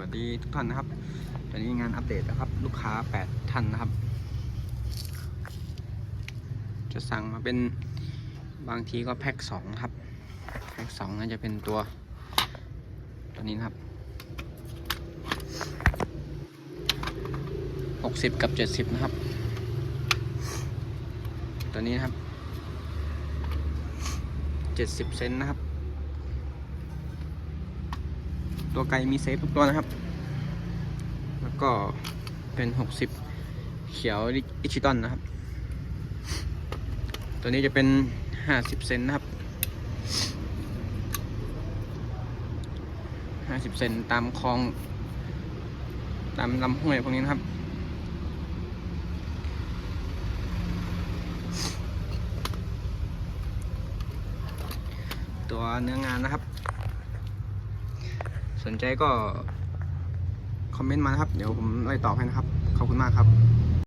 สวัสดีทุกท่านนะครับ ตอนนี้งานอัปเดตนะครับ ลูกค้า 8 ท่านนะครับ จะสั่งมาเป็นบางทีก็แพ็ค2ครับ แพ็ค2น่าจะเป็นตัว ตัวนี้นะครับ 60 กับ 70 นะครับ ตัวนี้นะครับ 70 เซนนะครับ ตัวไกลมีเซฟทุกตัวนะครับ แล้วก็เป็น 60 เขียวอิชิตันนะครับ ตัวนี้จะเป็น 50 เซนนะครับ 50 เซนตามคลอง ตามลำห้วยพวกนี้นะครับตัวเนื้องานนะครับ สนใจก็คอมเมนต์มานะครับ เดี๋ยวผมไล่ตอบให้นะครับ ขอบคุณมากครับ